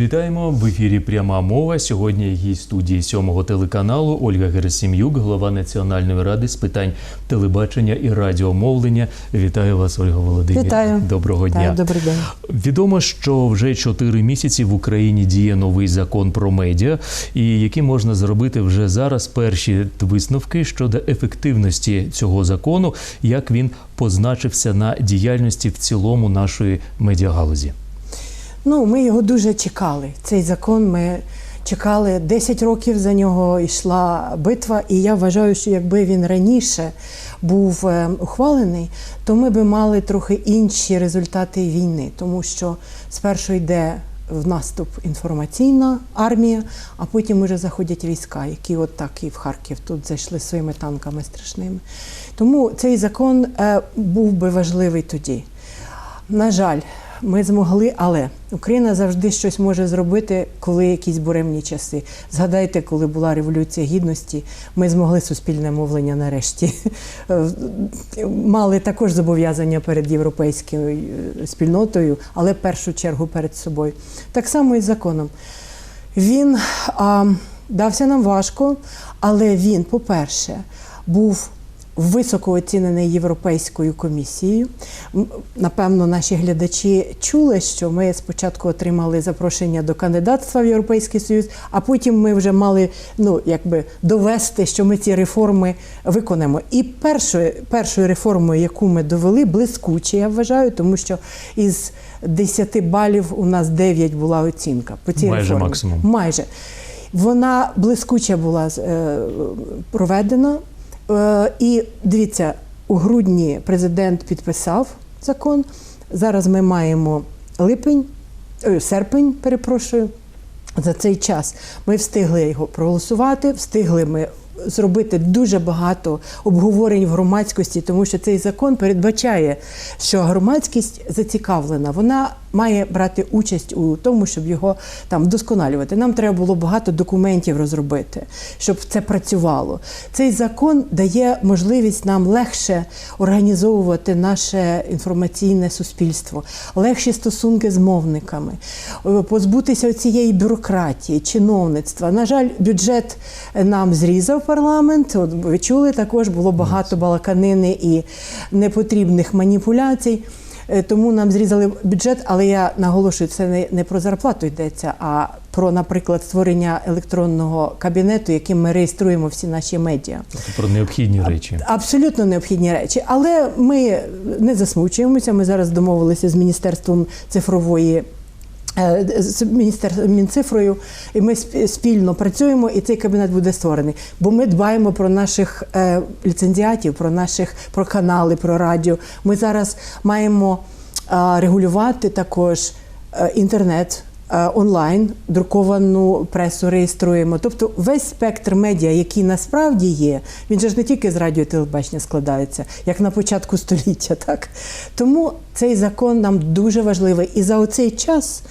Вітаємо в ефірі. Пряма мова. Сьогодні гість студії сьомого телеканалу Ольга Герасим'юк, голова Національної ради з питань телебачення і радіомовлення. Вітаю вас, Ольга Володимирівна. Вітаю. Доброго дня. Так, добрий день. Відомо, що вже чотири місяці в Україні діє новий закон про медіа, і які можна зробити вже зараз перші висновки щодо ефективності цього закону, як він позначився на діяльності в цілому нашої медіагалузі. Ну, ми його дуже чекали. Цей закон ми чекали 10 років за нього йшла битва, і я вважаю, що якби він раніше був е, ухвалений, то ми би мали трохи інші результати війни, тому що спершу йде в наступ інформаційна армія, а потім вже заходять війська, які от так і в Харків тут зайшли своїми танками страшними. Тому цей закон е, був би важливий тоді. На жаль, ми змогли, але Україна завжди щось може зробити, коли якісь буремні часи. Згадайте, коли була революція гідності, ми змогли суспільне мовлення нарешті. Мали також зобов'язання перед європейською е, спільнотою, але в першу чергу перед собою. Так само і з законом. Він а, дався нам важко, але він, по-перше, був високо оцінений Європейською комісією. Напевно, наші глядачі чули, що ми спочатку отримали запрошення до кандидатства в Європейський Союз, а потім ми вже мали ну, якби довести, що ми ці реформи виконаємо. І першою, першою реформою, яку ми довели, блискуче, я вважаю, тому що із 10 балів у нас 9 була оцінка по цій Майже реформі. максимум. Майже. Вона блискуче була е, проведена. Е, і дивіться, у грудні президент підписав закон. Зараз ми маємо липень, е, серпень, перепрошую. За цей час ми встигли його проголосувати, встигли ми зробити дуже багато обговорень в громадськості, тому що цей закон передбачає, що громадськість зацікавлена, вона має брати участь у тому, щоб його там вдосконалювати. Нам треба було багато документів розробити, щоб це працювало. Цей закон дає можливість нам легше організовувати наше інформаційне суспільство, легші стосунки з мовниками, е, позбутися цієї бюрократії, чиновництва. На жаль, бюджет нам зрізав парламент. От ви чули, також було багато балаканини і непотрібних маніпуляцій. Е, Тому нам зрізали бюджет, але я наголошую, це не, не про зарплату йдеться, а про, наприклад, створення електронного кабінету, яким ми реєструємо всі наші медіа. Тобто про необхідні речі. Абсолютно необхідні речі, але ми не засмучуємося. Ми зараз домовилися з міністерством цифрової. Е, З Мінцифрою, і ми сп- спільно працюємо, і цей кабінет буде створений. Бо ми дбаємо про наших е, ліцензіатів, про наших про канали, про радіо. Ми зараз маємо регулювати також е, інтернет. Е, Онлайн друковану пресу реєструємо. Тобто весь спектр медіа, який насправді є, він же ж не тільки з радіо телебачення складається, як на початку століття. Так? Тому цей закон нам дуже важливий. І за оцей час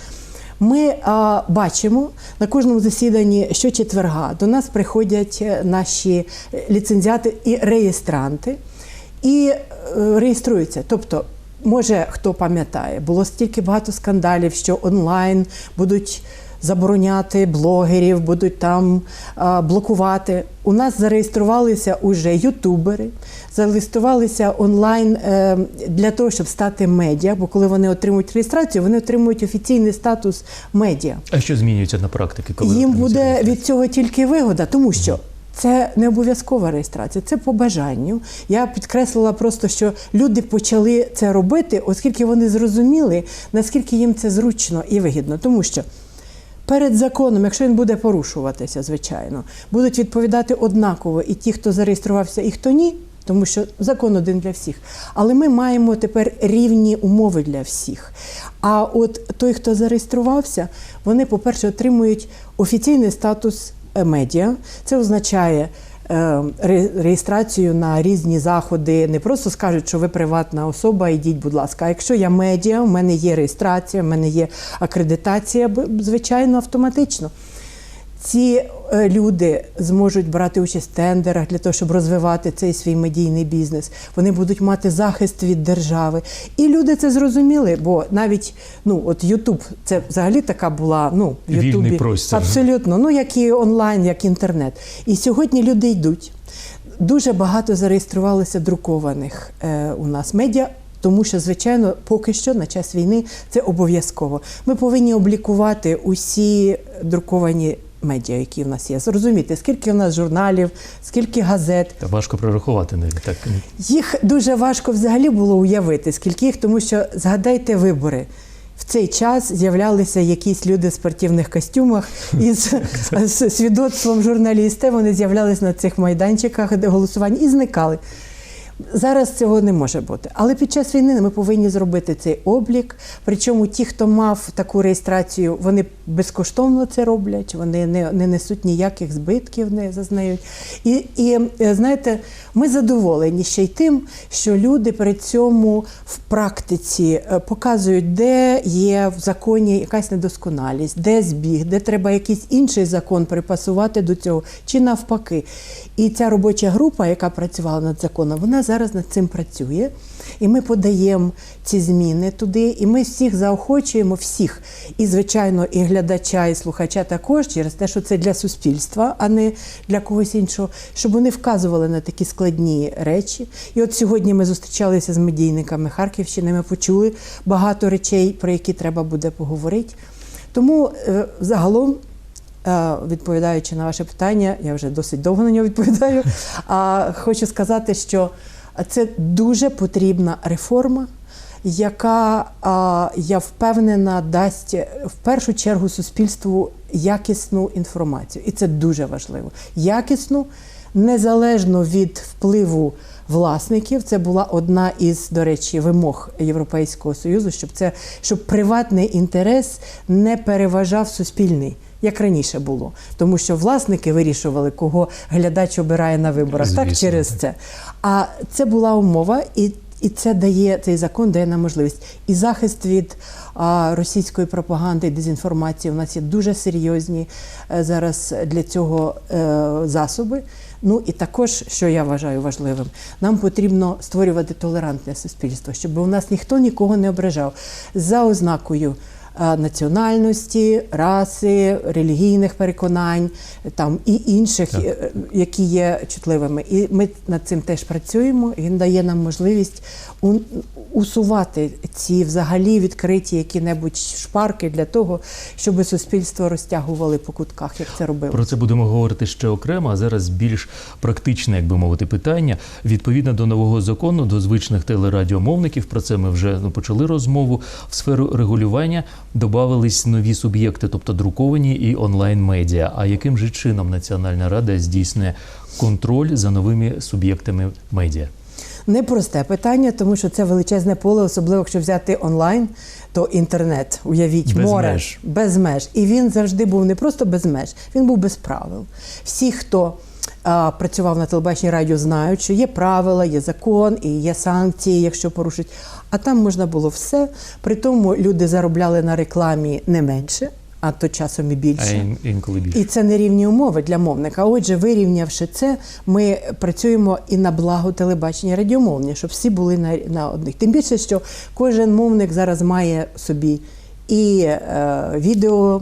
ми а, бачимо на кожному засіданні щочетверга до нас приходять е, наші е, ліцензіати і реєстранти і е, реєструються. Тобто, може хто пам'ятає, було стільки багато скандалів, що онлайн будуть забороняти блогерів, будуть там а, блокувати. У нас зареєструвалися уже ютубери, зареєструвалися онлайн е, для того, щоб стати медіа. Бо коли вони отримують реєстрацію, вони отримують офіційний статус медіа. А що змінюється на практиці, коли Їм буде від цього тільки вигода, тому що. Це не обов'язкова реєстрація, це по бажанню. Я підкреслила просто, що люди почали це робити, оскільки вони зрозуміли, наскільки їм це зручно і вигідно. Тому що перед законом, якщо він буде порушуватися, звичайно, будуть відповідати однаково і ті, хто зареєструвався, і хто ні. Тому що закон один для всіх. Але ми маємо тепер рівні умови для всіх. А от той, хто зареєструвався, вони, по-перше, отримують офіційний статус медіа. Це означає е, реєстрацію на різні заходи. Не просто скажуть, що ви приватна особа, ідіть, будь ласка. А якщо я медіа, у мене є реєстрація, у мене є акредитація, звичайно, автоматично. Ці е, люди зможуть брати участь в тендерах для того, щоб розвивати цей свій медійний бізнес. Вони будуть мати захист від держави. І люди це зрозуміли, бо навіть ну от Ютуб це взагалі така була. Ну в Ютубі простір. абсолютно, ну як і онлайн, як інтернет. І сьогодні люди йдуть. Дуже багато зареєструвалося друкованих е, у нас медіа. Тому що, звичайно, поки що на час війни це обов'язково. Ми повинні облікувати усі друковані медіа, які в нас є. Зрозуміти, скільки в нас журналів, скільки газет. Та важко прорахувати навіть так. Їх дуже важко взагалі було уявити, скільки їх, тому що згадайте вибори. В цей час з'являлися якісь люди в спортивних костюмах із з свідоцтвом журналіста. Вони з'являлися на цих майданчиках де голосування і зникали. Зараз цього не може бути. Але під час війни ми повинні зробити цей облік. Причому ті, хто мав таку реєстрацію, вони безкоштовно це роблять, вони не, не несуть ніяких збитків, не зазнають. І, і е, знаєте, ми задоволені ще й тим, що люди при цьому в практиці е, показують, де є в законі якась недосконалість, де збіг, де треба якийсь інший закон припасувати до цього, чи навпаки. І ця робоча група, яка працювала над законом, вона зараз над цим працює. І ми подаємо ці зміни туди, і ми всіх заохочуємо, всіх, і звичайно, і глядача, і слухача також через те, що це для суспільства, а не для когось іншого, щоб вони вказували на такі складні речі. І от сьогодні ми зустрічалися з медійниками Харківщини. Ми почули багато речей, про які треба буде поговорити. Тому е, загалом. Е, Відповідаючи на ваше питання, я вже досить довго на нього відповідаю. А хочу сказати, що це дуже потрібна реформа, яка, я впевнена, дасть в першу чергу суспільству якісну інформацію. І це дуже важливо. Якісну, незалежно від впливу власників. Це була одна із, до речі, вимог Європейського Союзу, щоб це щоб приватний інтерес не переважав суспільний. Як раніше було, тому що власники вирішували, кого глядач обирає на виборах, так через це. А це була умова, і, і це дає цей закон дає нам можливість. І захист від а, російської пропаганди і дезінформації. У нас є дуже серйозні е, зараз для цього е, засоби. Ну і також, що я вважаю важливим, нам потрібно створювати толерантне суспільство, щоб у нас ніхто нікого не ображав за ознакою національності, раси, релігійних переконань там і інших, Так. е, які є чутливими. І ми над цим теж працюємо. Він дає нам можливість усувати ці взагалі відкриті які-небудь шпарки для того, щоб суспільство розтягували по кутках, як це робили. Про це будемо говорити ще окремо. А зараз більш практичне, як би мовити, питання. Відповідно до нового закону, до звичних телерадіомовників, про це ми вже ну, почали розмову. В сферу регулювання додавались нові суб'єкти, тобто друковані і онлайн медіа. А яким же чином Національна рада здійснює контроль за новими суб'єктами медіа? Непросте питання, тому що це величезне поле, особливо якщо взяти онлайн, то інтернет, уявіть, Без море меж. без меж. І він завжди був не просто без меж, він був без правил. Всі, хто а, працював на телебаченні радіо, знають, що є правила, є закон і є санкції, якщо порушать. А там можна було все. При тому люди заробляли на рекламі не менше, а то часом і А більше. ін- інколи більше. І це нерівні умови для мовника. Отже, вирівнявши це, ми працюємо і на благо телебачення радіомовлення, щоб всі були на, на одних. Тим більше, що кожен мовник зараз має собі і е, відео,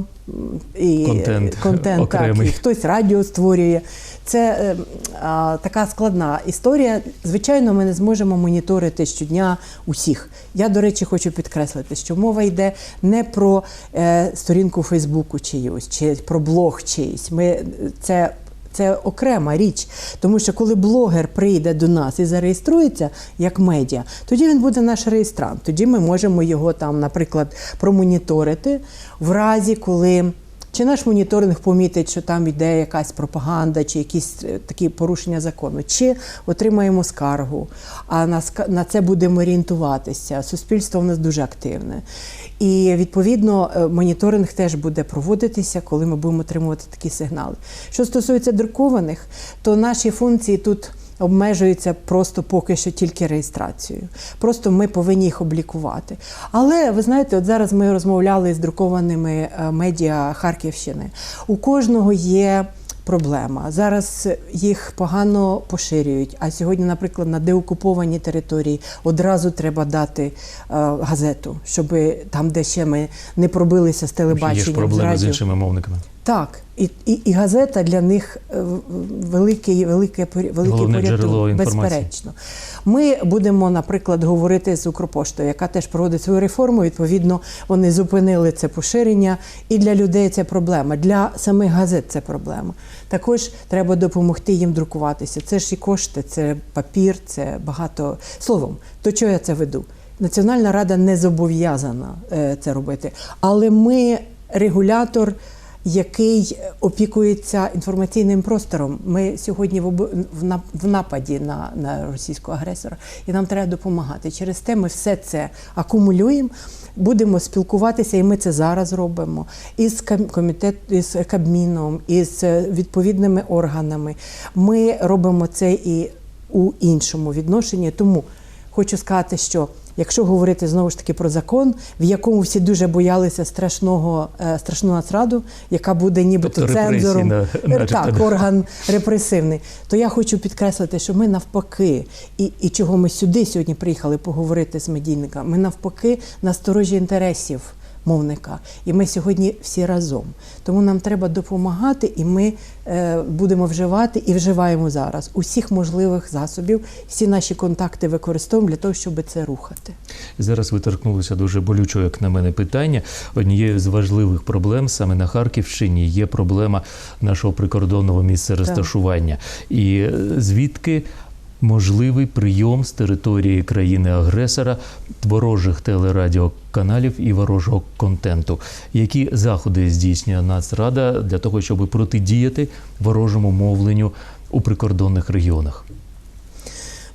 і Контент контент так, і хтось радіо створює. Це е, а, така складна історія. Звичайно, ми не зможемо моніторити щодня усіх. Я, до речі, хочу підкреслити, що мова йде не про е, сторінку Фейсбуку чиюсь, чи про блог чиїсь. Ми це. Це окрема річ, тому що коли блогер прийде до нас і зареєструється як медіа, тоді він буде наш реєстрант. Тоді ми можемо його там, наприклад, промоніторити в разі, коли чи наш моніторинг помітить, що там йде якась пропаганда, чи якісь е, такі порушення закону, чи отримаємо скаргу, а на, на це будемо орієнтуватися. Суспільство в нас дуже активне. І відповідно е, моніторинг теж буде проводитися, коли ми будемо отримувати такі сигнали. Що стосується друкованих, то наші функції тут обмежуються просто поки що тільки реєстрацією. Просто ми повинні їх облікувати. Але ви знаєте, от зараз ми розмовляли з друкованими е, медіа Харківщини. У кожного є. Проблема зараз їх погано поширюють. А сьогодні, наприклад, на деокупованій території одразу треба дати е, газету, щоб там, де ще ми не пробилися з Є ж проблеми з іншими мовниками. Так, і, і, і газета для них е, велике, поря- великий порятунок, джерело безперечно. Ми будемо, наприклад, говорити з Укрпоштою, яка теж проводить свою реформу. Відповідно, вони зупинили це поширення. І для людей це проблема. Для самих газет це проблема. Також треба допомогти їм друкуватися. Це ж і кошти, це папір, це багато словом. До чого я це веду? Національна рада не зобов'язана е, це робити, але ми регулятор який опікується інформаційним простором. Ми сьогодні в, нападі на, на російського агресора, і нам треба допомагати. Через те ми все це акумулюємо. Будемо спілкуватися, і ми це зараз робимо із комітет, із Кабміном, із відповідними органами. Ми робимо це і у іншому відношенні. Тому хочу сказати, що якщо говорити знову ж таки про закон, в якому всі дуже боялися страшного е, страшну нацраду, яка буде нібито Тобто цензором, на- Е, так, орган репресивний, то я хочу підкреслити, що ми навпаки, і, і чого ми сюди сьогодні приїхали поговорити з медійниками, ми навпаки на сторожі інтересів мовника. І ми сьогодні всі разом. Тому нам треба допомагати, і ми е, будемо вживати і вживаємо зараз усіх можливих засобів, всі наші контакти використовуємо для того, щоб це рухати. Зараз ви торкнулися дуже болючого, як на мене, питання. Однією з важливих проблем саме на Харківщині є проблема нашого прикордонного місця розташування. І е, звідки можливий прийом з території країни-агресора ворожих телерадіоканалів і ворожого контенту. Які заходи здійснює Нацрада для того, щоб протидіяти ворожому мовленню у прикордонних регіонах?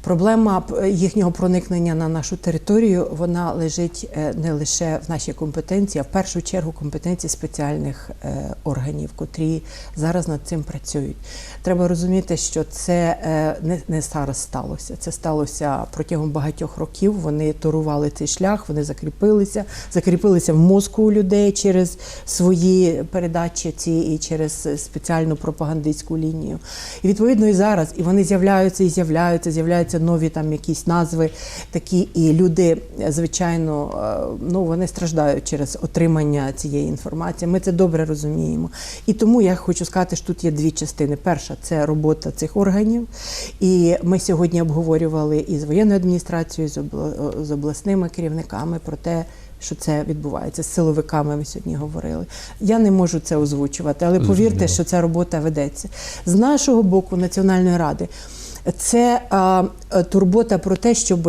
Проблема їхнього проникнення на нашу територію вона лежить е, не лише в нашій компетенції, а в першу чергу компетенції спеціальних е, органів, котрі зараз над цим працюють. Треба розуміти, що це е, не, зараз сталося. Це сталося протягом багатьох років. Вони торували цей шлях, вони закріпилися, закріпилися в мозку у людей через свої передачі ці і через спеціальну пропагандистську лінію. І відповідно і зараз і вони з'являються і з'являються, з'являються нові там якісь назви такі, і люди, е, звичайно, е, ну вони страждають через отримання цієї інформації. Ми це добре розуміємо. І тому я хочу сказати, що тут є дві частини. Перша це робота цих органів. І ми сьогодні обговорювали і з воєнною адміністрацією, і з обла- обласними керівниками про те. Що це відбувається з силовиками? Ми сьогодні говорили. Я не можу це озвучувати, але повірте, що ця робота ведеться з нашого боку Національної ради. Це е, турбота про те, щоб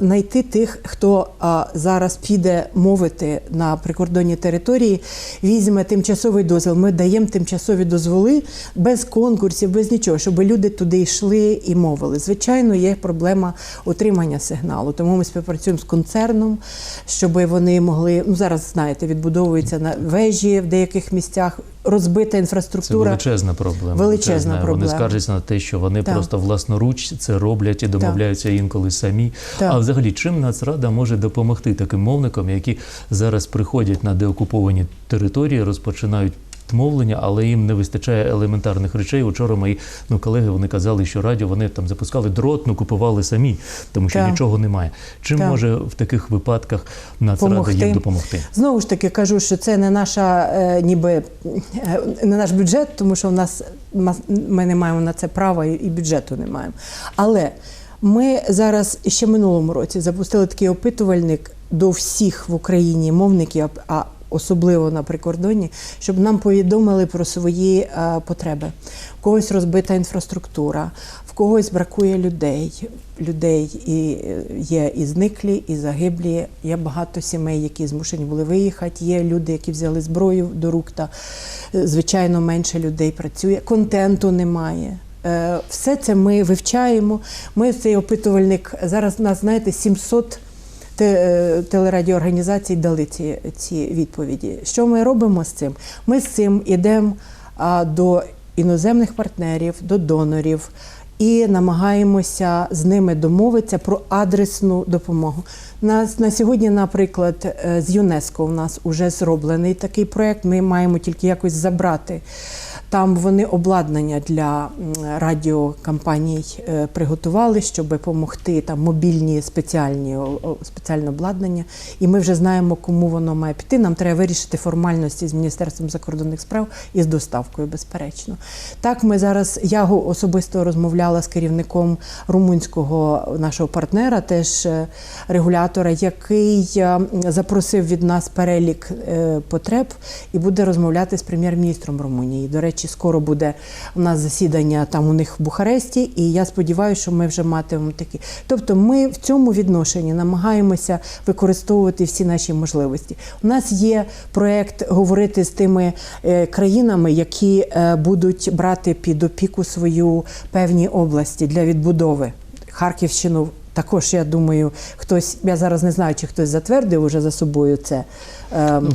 знайти тих, хто зараз піде мовити на прикордонній території, візьме тимчасовий дозвіл. Ми даємо тимчасові дозволи без конкурсів, без нічого, щоб люди туди йшли і мовили. Звичайно, є проблема отримання сигналу. Тому ми співпрацюємо з концерном, щоб вони могли. Ну зараз знаєте, відбудовуються на вежі в деяких місцях, розбита Це інфраструктура. величезна проблема. Величезна Це проблема. Вони скаржаться на те, що вони Так. просто власноруч це роблять і домовляються інколи самі. Так. А взагалі, чим Нацрада може допомогти таким мовникам, які зараз приходять на деокуповані території, розпочинають мовлення, але їм не вистачає елементарних речей. Учора мої ну, колеги вони казали, що радіо вони там запускали дрот, ну купували самі, тому що Так. нічого немає. Чим Так. може в таких випадках Нацрада їм допомогти? Знову ж таки кажу, що це не наша е, ніби е, не наш бюджет, тому що в нас ми не маємо на це права і бюджету не маємо. Але ми зараз ще минулому році запустили такий опитувальник до всіх в Україні мовників, а особливо на прикордонні, щоб нам повідомили про свої е, потреби. В когось розбита інфраструктура, в когось бракує людей. Людей і е, є і зниклі, і загиблі. Є багато сімей, які змушені були виїхати. Є люди, які взяли зброю до рук. Та е, звичайно менше людей працює. Контенту немає. Все це ми вивчаємо. Ми цей опитувальник зараз нас знаєте 700 те- е, телерадіоорганізацій дали ці, ці відповіді. Що ми робимо з цим? Ми з цим йдемо до іноземних партнерів, до донорів і намагаємося з ними домовитися про адресну допомогу. На, на сьогодні, наприклад, е, з ЮНЕСКО у нас вже зроблений такий проєкт. Ми маємо тільки якось забрати. Там вони обладнання для радіокампаній е, приготували, щоб допомогти там мобільні спеціальні спеціальне обладнання. І ми вже знаємо, кому воно має піти. Нам треба вирішити формальності з Міністерством закордонних справ і з доставкою, безперечно. Так, ми зараз я особисто розмовляла з керівником румунського нашого партнера, теж е, регулятора, який е, запросив від нас перелік потреб і буде розмовляти з прем'єр-міністром Румунії. До речі, скоро буде у нас засідання там у них в Бухаресті, і я сподіваюся, що ми вже матимемо такі. Тобто, ми в цьому відношенні намагаємося використовувати всі наші можливості. У нас є проект говорити з тими е, країнами, які е, будуть брати під опіку свою певні області для відбудови. Харківщину також, я думаю, хтось, я зараз не знаю, чи хтось затвердив уже за собою це. Ем,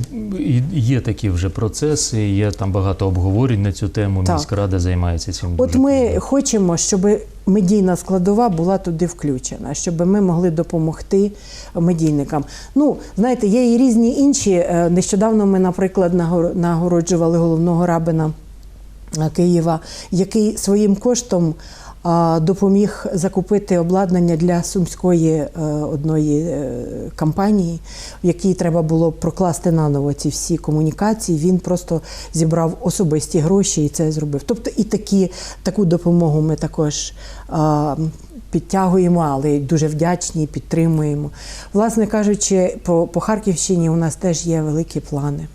Є такі вже процеси, є там багато обговорень на цю тему. Так. Міськрада займається цим. От дуже ми хочемо, щоб медійна складова була туди включена, щоб ми могли допомогти медійникам. Ну, знаєте, є і різні інші. Е, Нещодавно ми, наприклад, нагор- нагороджували головного рабина е, Києва, який своїм коштом. Допоміг закупити обладнання для сумської е, одної е, компанії, в якій треба було прокласти наново ці всі комунікації. Він просто зібрав особисті гроші і це зробив. Тобто і такі, таку допомогу ми також підтягуємо, але дуже вдячні, підтримуємо. Власне кажучи, по, по Харківщині у нас теж є великі плани.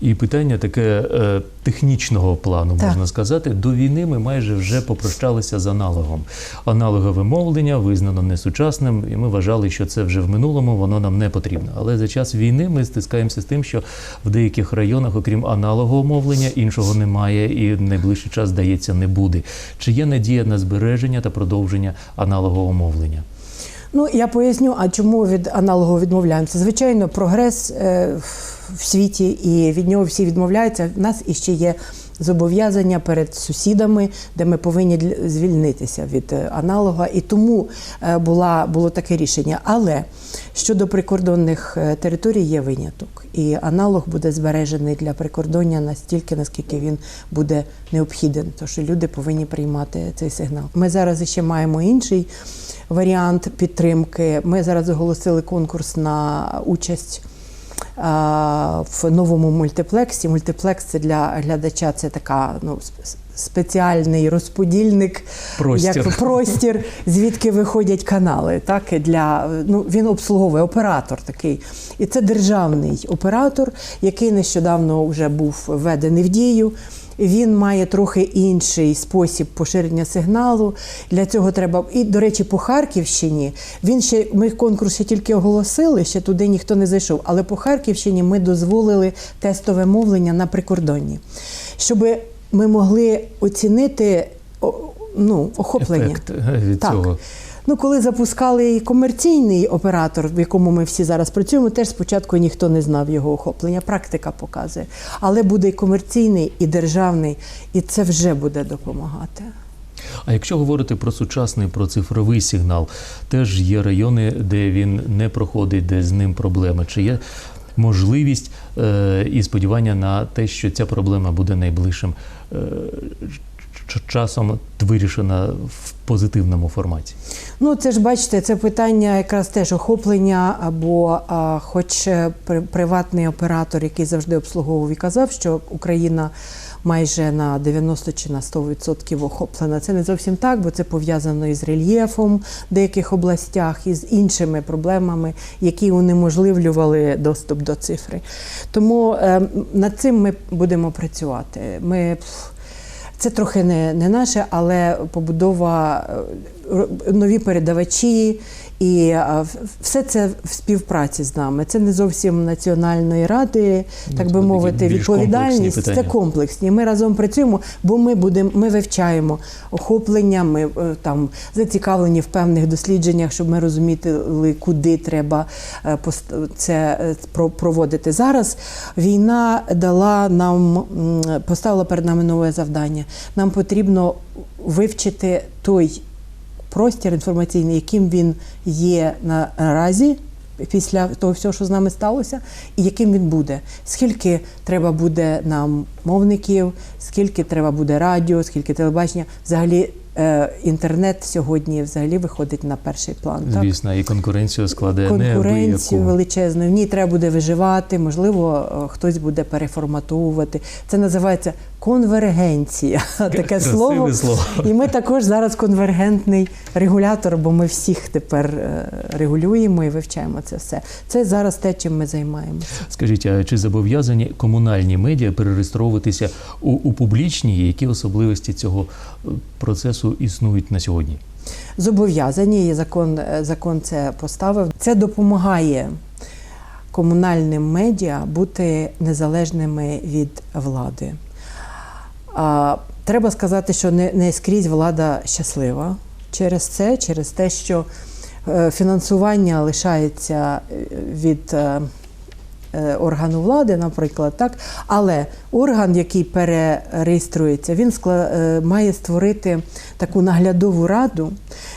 І питання таке е, технічного плану, Так. можна сказати. До війни ми майже вже попрощалися з аналогом. Аналогове мовлення визнано несучасним, і ми вважали, що це вже в минулому, воно нам не потрібно. Але за час війни ми стискаємося з тим, що в деяких районах, окрім аналогового мовлення, іншого немає і в найближчий час, здається, не буде. Чи є надія на збереження та продовження аналогового мовлення? Ну я поясню, а чому від аналогу відмовляємося. Звичайно, прогрес е, в світі і від нього всі відмовляються. В нас іще є зобов'язання перед сусідами, де ми повинні звільнитися від е, аналога, і тому е, була було таке рішення. Але щодо прикордонних е, територій є виняток, і аналог буде збережений для прикордоння настільки, наскільки він буде необхіден, що люди повинні приймати цей сигнал. Ми зараз ще маємо інший варіант підтримки. Ми зараз оголосили конкурс на участь в новому мультиплексі. Мультиплекс це для глядача це така ну, сп- спеціальний розподільник, Простір. як простір, звідки виходять канали. Так, для, ну, він обслуговує оператор такий. І це державний оператор, який нещодавно вже був введений в дію. Він має трохи інший спосіб поширення сигналу. Для цього треба і до речі, по Харківщині він ще ми конкурс ще тільки оголосили, ще туди ніхто не зайшов. Але по Харківщині ми дозволили тестове мовлення на прикордонні, щоб ми могли оцінити ну, охоплення. Ефект е, від Так. цього. Ну, коли запускали комерційний оператор, в якому ми всі зараз працюємо, теж спочатку ніхто не знав його охоплення. Практика показує. Але буде і комерційний, і державний, і це вже буде допомагати. А якщо говорити про сучасний про цифровий сигнал, теж є райони, де він не проходить, де з ним проблеми. Чи є можливість е, і сподівання на те, що ця проблема буде найближчим е, ч- часом вирішена в позитивному форматі? Ну, це ж бачите, це питання якраз теж охоплення, або а, хоч е, при- приватний оператор, який завжди обслуговував і казав, що Україна майже на 90 чи на 100% охоплена. Це не зовсім так, бо це пов'язано із рельєфом в деяких областях і з іншими проблемами, які унеможливлювали доступ до цифри. Тому е, над цим ми будемо працювати. Ми це трохи не, не наше, але побудова е, нові передавачі, і все це в співпраці з нами. Це не зовсім національної ради, Ну, так би мовити, відповідальність. комплексні Це комплексні. Ми разом працюємо, бо ми будемо, ми вивчаємо охоплення, ми е, там зацікавлені в певних дослідженнях, щоб ми розуміли, куди треба е, це е, проводити. Зараз війна дала нам поставила перед нами нове завдання. Нам потрібно вивчити той простір інформаційний, яким він є наразі. Після того всього, що з нами сталося, і яким він буде. Скільки треба буде нам мовників, скільки треба буде радіо, скільки телебачення. Взагалі, інтернет сьогодні взагалі виходить на перший план. Так? І конкуренцію складе конкуренцію неабияку. величезну. В ній треба буде виживати, можливо, е, хтось буде переформатовувати. Це називається конвергенція. Таке слово. слово. І ми також зараз конвергентний регулятор, бо ми всіх тепер е, регулюємо і вивчаємо це все. Це зараз те, чим ми займаємося. Скажіть, а чи зобов'язані комунальні медіа перереєстровуватися у, у публічні? Які особливості цього е, процесу існують на сьогодні? Зобов'язані, закон, е, закон це поставив. Це допомагає комунальним медіа бути незалежними від влади. А, треба сказати, що не, не скрізь влада щаслива через це, через те, що е, фінансування лишається е, від. Е, Органу влади, наприклад, так, але орган, який перереєструється, він е, має створити таку наглядову раду,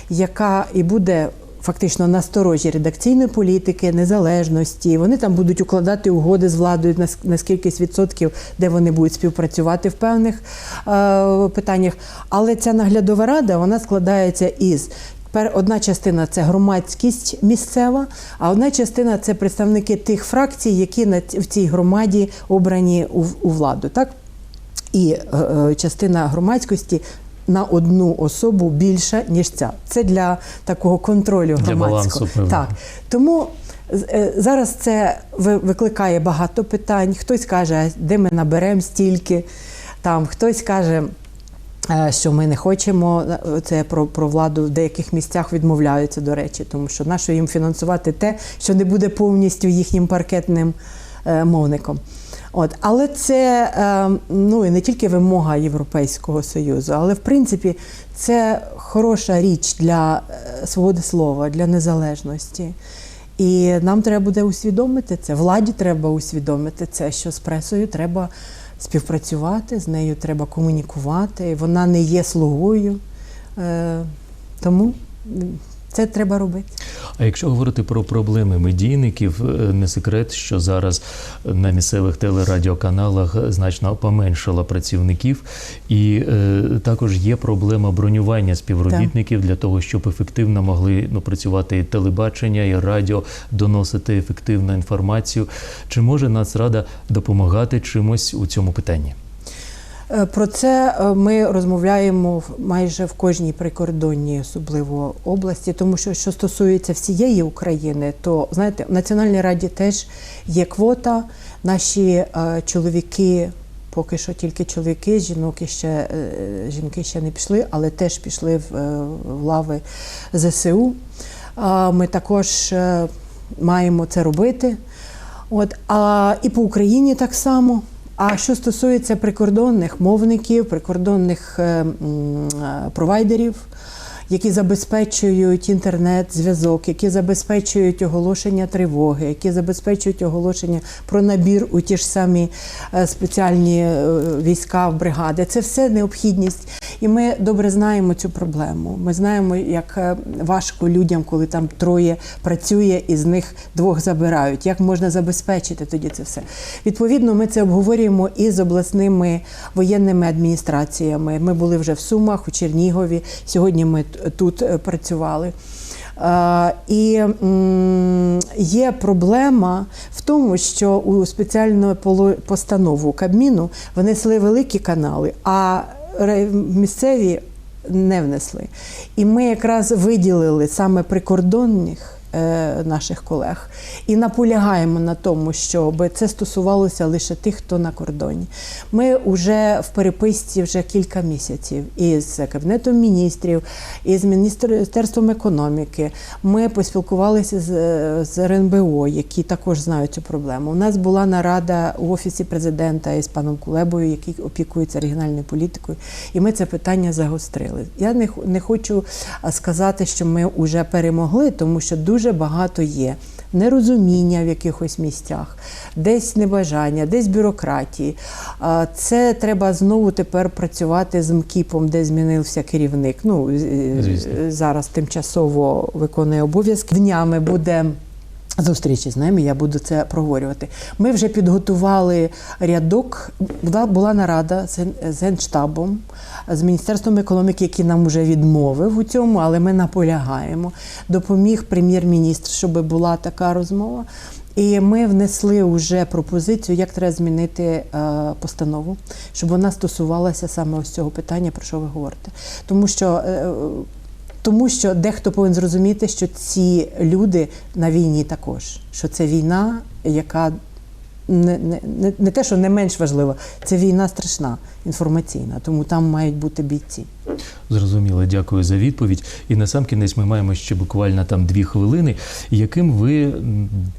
яка і буде фактично насторожі редакційної політики, незалежності. Вони там будуть укладати угоди з владою на, с- на скількись відсотків, де вони будуть співпрацювати в певних е, питаннях. Але ця наглядова рада вона складається із одна частина це громадськість місцева, а одна частина це представники тих фракцій, які в цій громаді обрані у, владу. Так? І е, е, частина громадськості на одну особу більша, ніж ця. Це для такого контролю Для громадського. балансу. Так. Тому е, зараз це викликає багато питань. Хтось каже, де ми наберемо стільки. Там хтось каже. Е, Що ми не хочемо е, це про, про владу в деяких місцях відмовляються, до речі, тому що нащо їм фінансувати те, що не буде повністю їхнім паркетним е, мовником. От, але це е, ну і не тільки вимога Європейського союзу, але в принципі це хороша річ для е, свободи слова, для незалежності. І нам треба буде усвідомити це. Владі треба усвідомити це, що з пресою треба співпрацювати, з нею треба комунікувати. Вона не є слугою. Е, тому це треба робити. А якщо говорити про проблеми медійників, е, не секрет, що зараз на місцевих телерадіоканалах значно поменшало працівників, і е, також є проблема бронювання співробітників для того, щоб ефективно могли ну, працювати і телебачення, і радіо, доносити ефективну інформацію. Чи може Нацрада допомагати чимось у цьому питанні? Е, Про це е, ми розмовляємо майже в кожній прикордонній, особливо області, тому що що стосується всієї України, то знаєте, в Національній раді теж є квота. Наші е, чоловіки, поки що тільки чоловіки, жінок іще е, жінки ще не пішли, але теж пішли в, лави ЗСУ. Ми також маємо це робити. От, а і по Україні так само. А що стосується прикордонних мовників, прикордонних е, е, провайдерів, які забезпечують інтернет-зв'язок, які забезпечують оголошення тривоги, які забезпечують оголошення про набір у ті ж самі е, спеціальні е, війська в бригади. Це все необхідність. І ми добре знаємо цю проблему. Ми знаємо, як е, важко людям, коли там троє працює, і з них двох забирають. Як можна забезпечити тоді це все? Відповідно, ми це обговорюємо і з обласними воєнними адміністраціями. Ми були вже в Сумах, у Чернігові. Сьогодні ми тут е, працювали. І є проблема в тому, що у спеціальну постанову Кабміну внесли великі канали, а місцеві не внесли. І ми якраз виділили саме прикордонних наших колег. І наполягаємо на тому, щоб це стосувалося лише тих, хто на кордоні. Ми вже в переписці вже кілька місяців із Кабінетом міністрів, із Міністерством економіки. Ми поспілкувалися з, з РНБО, які також знають цю проблему. У нас була нарада у офісі президента із паном Кулебою, який опікується регіональною політикою, і ми це питання загострили. Я не, не хочу сказати, що ми вже перемогли, тому що дуже багато є. Нерозуміння в якихось місцях, десь небажання, десь бюрократії. Це треба знову тепер працювати з МКІПом, де змінився керівник. Ну, Звісно. зараз тимчасово виконує обов'язки. Днями буде. Зустрічі з ними, я буду це проговорювати. Ми вже підготували рядок. Була, була нарада з, генштабом, з міністерством економіки, який нам вже відмовив у цьому, але ми наполягаємо. Допоміг прем'єр-міністр, щоб була така розмова. І ми внесли вже пропозицію, як треба змінити е, постанову, щоб вона стосувалася саме ось цього питання, про що ви говорите. Тому що е, тому що дехто повинен зрозуміти, що ці люди на війні також, що це війна, яка не, не, не, не те, що не менш важлива, це війна страшна, інформаційна, тому там мають бути бійці. Зрозуміло, дякую за відповідь. І на сам кінець ми маємо ще буквально там дві хвилини. Яким ви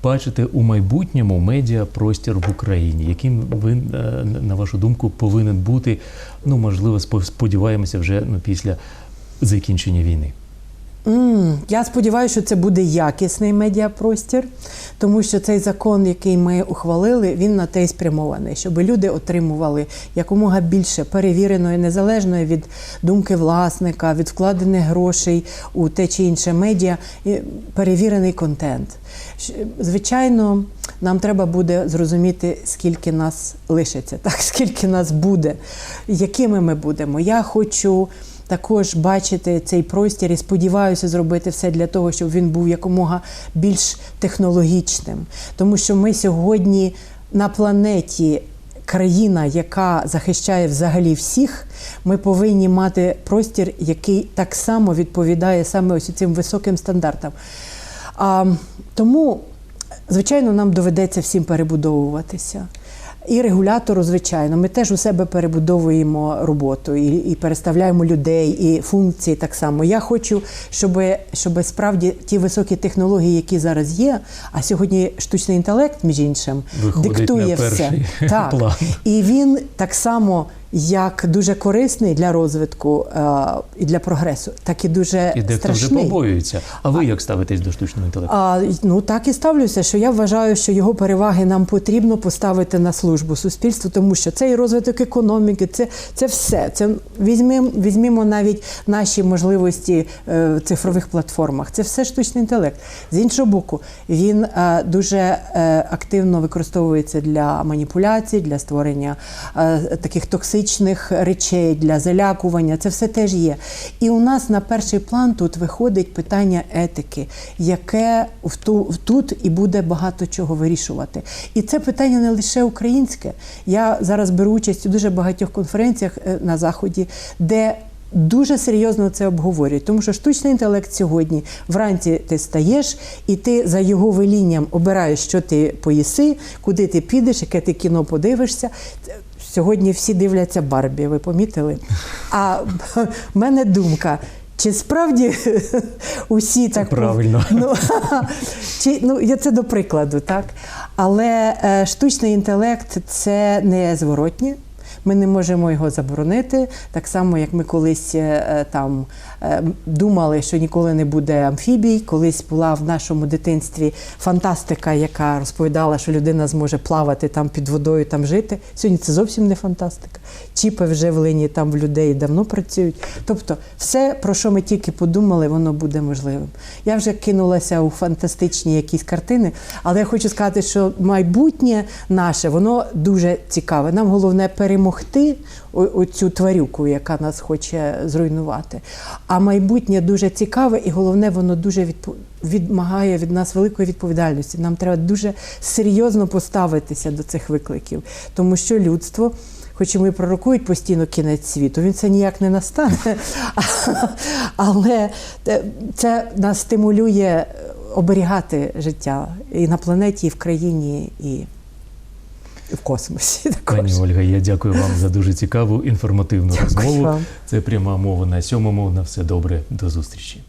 бачите у майбутньому медіапростір в Україні? Яким ви, е, на вашу думку, повинен бути? Ну, можливо, спо- сподіваємося, вже ну, після закінчення війни. М, Я сподіваюся, що це буде якісний медіапростір, тому що цей закон, який ми ухвалили, він на те й спрямований, щоб люди отримували якомога більше перевіреної, незалежної від думки власника, від вкладених грошей у те чи інше медіа, перевірений контент. Звичайно, нам треба буде зрозуміти, скільки нас лишиться, так скільки нас буде, якими ми будемо. Я хочу також бачити цей простір і сподіваюся зробити все для того, щоб він був якомога більш технологічним. Тому що ми сьогодні на планеті. Країна, яка захищає взагалі всіх, ми повинні мати простір, який так само відповідає саме ось цим високим стандартам. А, тому, звичайно, нам доведеться всім перебудовуватися. І регулятору, звичайно, ми теж у себе перебудовуємо роботу і, і переставляємо людей, і функції так само. Я хочу, щоб, щоб справді ті високі технології, які зараз є, а сьогодні штучний інтелект, між іншим, Виходить диктує все. Так. план. І він так само як дуже корисний для розвитку е, і для прогресу, так і дуже І дехто вже побоюється. А ви як ставитесь до штучного інтелекту? А, ну так і ставлюся, що я вважаю, що його переваги нам потрібно поставити на службу суспільству, тому що це і розвиток економіки, це, це все. Це візьмемо, візьмімо навіть наші можливості е, в цифрових платформах. Це все штучний інтелект. З іншого боку, він е, дуже е, активно використовується для маніпуляцій, для створення е, таких токсичних речей, для залякування. Це все теж є. І у нас на перший план тут виходить питання етики, яке тут і буде багато чого вирішувати. І це питання не лише українське. Я зараз беру участь у дуже багатьох конференціях е, на заході, де Дуже серйозно це обговорюють, тому що штучний інтелект сьогодні вранці ти стаєш, і ти за його велінням обираєш, що ти поїси, куди ти підеш, яке ти кіно подивишся. Сьогодні всі дивляться Барбі, ви помітили? А в мене думка. Чи справді усі так правильно. Ну, чи, ну, я це до прикладу, так? Але е, штучний інтелект це не зворотнє. Ми не можемо його заборонити, так само, як ми колись е, там е, думали, що ніколи не буде амфібій. Колись була в нашому дитинстві фантастика, яка розповідала, що людина зможе плавати там під водою, там жити. Сьогодні це зовсім не фантастика. Чіпи вже вживлені там в людей давно працюють. Тобто, все, про що ми тільки подумали, воно буде можливим. Я вже кинулася у фантастичні якісь картини, але я хочу сказати, що майбутнє наше, воно дуже цікаве. Нам головне перемогти оцю тварюку, яка нас хоче зруйнувати. А майбутнє дуже цікаве, і головне, воно дуже відпо- відмагає від нас великої відповідальності. Нам треба дуже серйозно поставитися до цих викликів, тому що людство. Хоч і ми пророкують постійно кінець світу, він це ніяк не настане. Але це нас стимулює оберігати життя і на планеті, і в країні, і в космосі. Також. Пані Ольга, я дякую вам за дуже цікаву інформативну Дякую розмову. вам. Це пряма мова на сьомому. На все добре. До зустрічі.